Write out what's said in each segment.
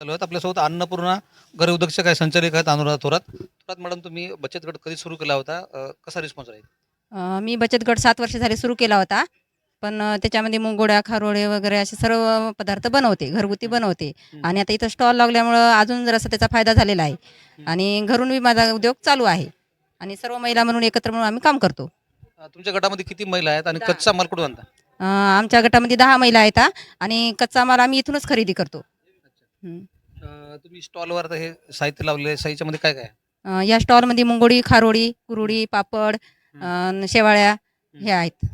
आपल्यासोबत अन्नपूर्णा घर उद्योगचे काय संचालक आहेत अनुराधा थोरात. थोरात मॅडम तुम्ही बचत गट कधी सुरू केला होता? अ, कसा रिस्पॉन्स राहील? अ, मी बचत गट सात वर्ष झाले सुरू केला होता. पण अ, त्याच्यामध्ये मुंगोड्या खारोळे वगैरे असे सर्व पदार्थ बनवते घरगुती बनवते. हं. आणि आता इथं स्टॉल लागल्यामुळं अजून जरासा त्याचा फायदा झालेला आहे. आणि घरून बी माझा उद्योग चालू आहे. आणि सर्व महिला म्हणून एकत्र म्हणून आम्ही काम करतो. अ, तुमच्या गटामध्ये किती महिला आहेत आणि दहा. कच्चा माल कुठून आणता? अ, आमच्या गटामध्ये दहा महिला आहेत हा. आणि कच्चा माल आम्ही इथूनच खरेदी करतो. हं. अ, तुम्ही स्टॉलवर आता हे साहित्य लावलेलं आहे. साहित्यामध्ये काय काय? आहे? अ, या स्टॉलमध्ये मुंगोडी खारोडी कुरुडी पापड अ, शेवाळ्या हे आहेत.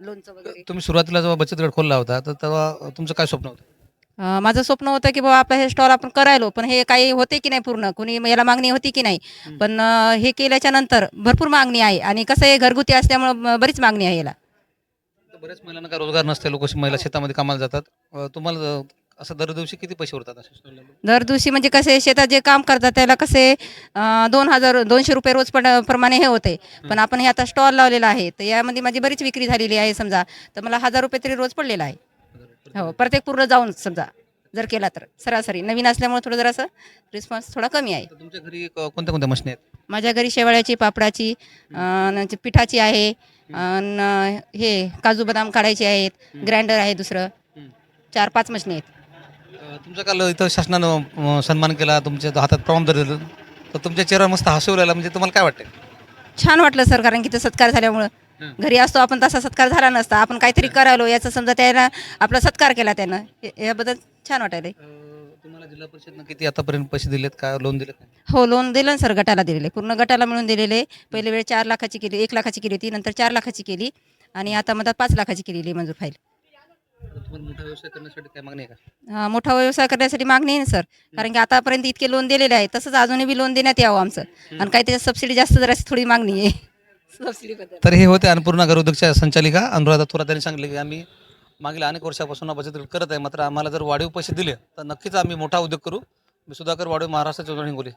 लोणचं वगैरे. तुम्ही सुरुवातीला जेव्हा बचत गट खोलला होता तर तेव्हा तुमचं काय स्वप्न होतं? अ, माझं स्वप्न होतं की बाबा आपलं हे स्टॉल आपण करायलो पण हे काही होते की नाही पूर्ण? कुणी याला मागणी होती की नाही. पण अ, हे केल्याच्यानंतर भरपूर मागणी आहे आणि कसं आहे घरगुती असल्यामुळं बरीच मागणी आहे याला. तर बऱ्याच महिलांना काय रोजगार नसते लोक महिला शेतामध्ये कामाला जातात. अ, तुम्हाला असं दर दिवशी किती पैसे उरतात? दर दिवशी म्हणजे कसे शेतात जे काम करतात त्याला कसे अ, दोन हजार दोनशे रुपये रोज पण प्रमाणे हे होते. पण आपण हे आता स्टॉल लावलेला आहे. तर यामध्ये माझी बरीच विक्री झालेली आहे समजा. तर मला हजार रुपये तरी रोज पडलेला आहे. हो प्रत्येक पूर्ण जाऊन समजा जर केला तर. सरासरी. नवीन असल्यामुळे थोडं जरासं रिस्पॉन्स थोडा कमी आहे. तर तुमच्या घरी क- कोणत्या कोणत्या मशीन आहेत? माझ्या घरी शेवाळ्याची पापडाची जे पिठाची आहे. अन् हे काजू बदाम काढायचे आहेत. ग्राइंडर आहे दुसरं. चार पाच मशनी आहेत. तुमचं काल इथं शासनानं सन्मान केला तुमच्या हातात प्रमाणपत्र दिलं तर तुमच्या चेहऱ्यावर मस्त हसू आला म्हणजे तुम्हाला काय वाटतं छान वाटलं सर कारण की ते सत्कार झाल्यामुळं. घरी असतो आपण तसा सत्कार झाला नसता. आपण काहीतरी करायलो याचा समजा त्यानं आपला सत्कार केला त्यानं. हे- याबद्दल छान वाटायला तुम्हाला जिल्हा परिषदनं किती आतापर्यंत पैसे दिलेत? काय लोन दिलं काय हो लोन दिलं ना सर गटाला दिलेले. पूर्ण गटाला मिळून दिलेले. पहिले वेळ चार लाखाची केली एक लाखाची केली होती. नंतर चार लाखाची केली. आणि आता मधात पाच लाखाची केलेली मंजूर फाईल. तुम्हाला मोठा व्यवसाय करण्यासाठी काय मागणी आहे का? हा, मोठा व्यवसाय करण्यासाठी मागणी आहे ना सर. कारण की आतापर्यंत इतके लोन दिलेले आहे तसंच अजूनही बी लोन देण्यात यावं आमचं. आणि काही त्याच्यात सबसिडी जास्त जराशी थोडी मागणी आहे. तर हे होते अन्नपूर्णा घर उद्योगच्या संचालिका अनुराधा थोरात यांनी सांगितले की आम्ही मागील अनेक वर्षापासून हा बचत गट करत आहे. मात्र आम्हाला जर वाढीव पैसे दिले तर नक्कीच आम्ही मोठा उद्योग करू. मी सुधाकर वाढीव महाराष्ट्राच्या हिंगोली